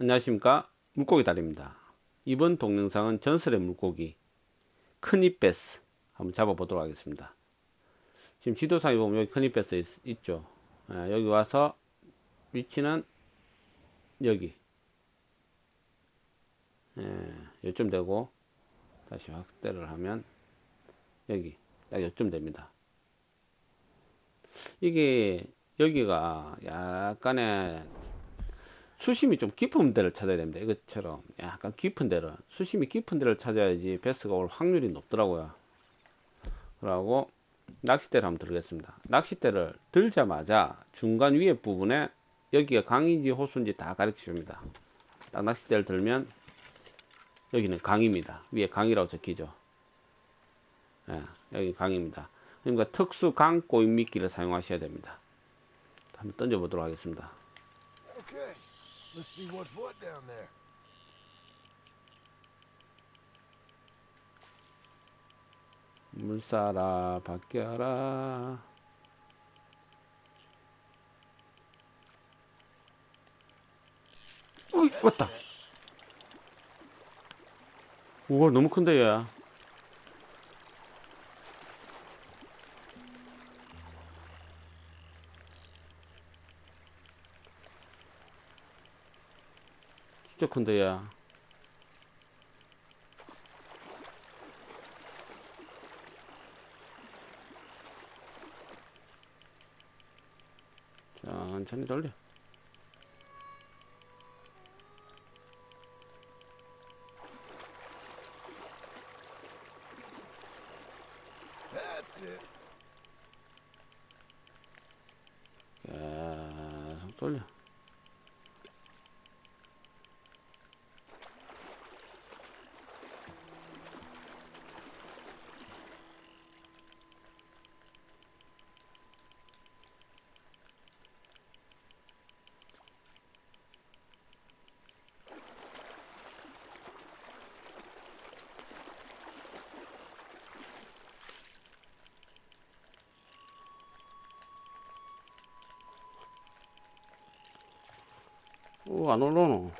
안녕하십니까? 물고기 다리입니다. 이번 동영상은 전설의 물고기 크니베스 한번 잡아 보도록 하겠습니다. 지금 지도상에 보면 여기 크니베스 있, 죠? 여기 와서 위치는 여기. 예, 요쯤 되고 다시 확대를 하면 여기 딱 요쯤 됩니다. 이게 여기가 약간의 수심이 좀 깊은 데를 찾아야 됩니다. 이것처럼 약간 깊은 데를 수심이 깊은 데를 찾아야지 베스가 올 확률이 높더라고요. 그러고 낚싯대를 한번 들겠습니다. 낚싯대를 들자마자 중간 위에 부분에 여기가 강인지 호수인지 다 가르쳐 줍니다. 딱 낚싯대를 들면 여기는 강입니다. 위에 강이라고 적히죠. 예, 여기 강입니다. 그러니까 특수 강 꼬임 미끼를 사용하셔야 됩니다. 한번 던져보도록 하겠습니다. Let's see what's what down there. 물살아 바뀌어라 어이 왔다 우와 너무 큰데 얘진 짜 큰데 얘 천천히 돌려. That's it. 계속 돌려 오, 안 올라오노.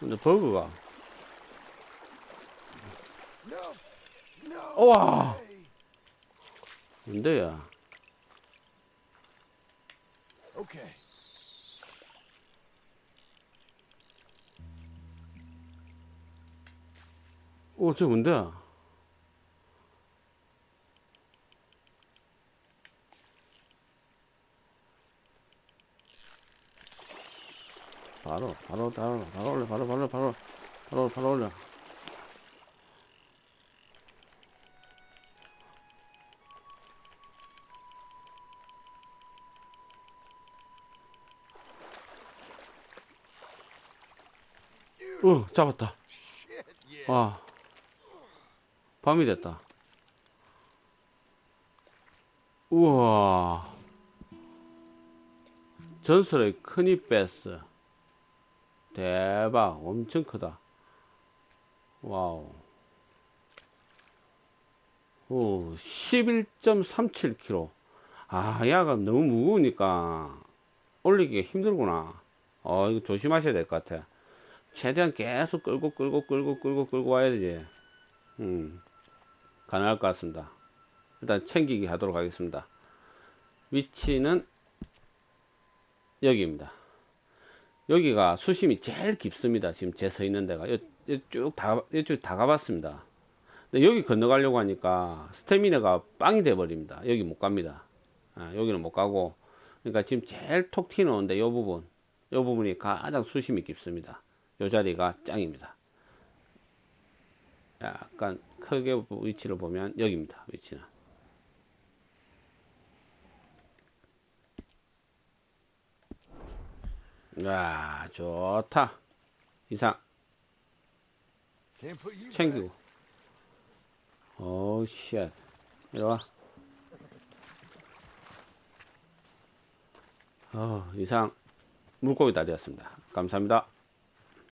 근데 버그가. 우와! way. 뭔데, 야? Okay. 오, 저 뭔데? 바로, 바로, 바로, 바로 올려, 바로, 바로, 바로, 바로, 바로 올려. 어, 잡았다. 와, 밤이 됐다. 우와, 전설의 크니베스. 대박, 엄청 크다. 와우. 오, 11.37kg. 아, 야가 너무 무거우니까 올리기가 힘들구나. 어, 이거 조심하셔야 될 것 같아. 최대한 계속 끌고 끌고 끌고 끌고 끌고 와야 되지. 음, 가능할 것 같습니다. 일단 챙기기 하도록 하겠습니다. 위치는 여기입니다. 여기가 수심이 제일 깊습니다. 지금 제 서 있는 데가 쭉다 이쪽 다 가봤습니다. 근데 여기 건너가려고 하니까 스태미너가 빵이 돼 버립니다. 여기 못 갑니다. 아, 여기는 못 가고 그러니까 지금 제일 톡 튀어나오는데 이 부분 이 부분이 가장 수심이 깊습니다. 이 자리가 짱입니다. 약간 크게 위치를 보면 여기입니다. 위치는. 야 좋다. 이상. 챙기고. 오 쉣. 이리 와. 어, 이상 물고기 다리였습니다. 감사합니다.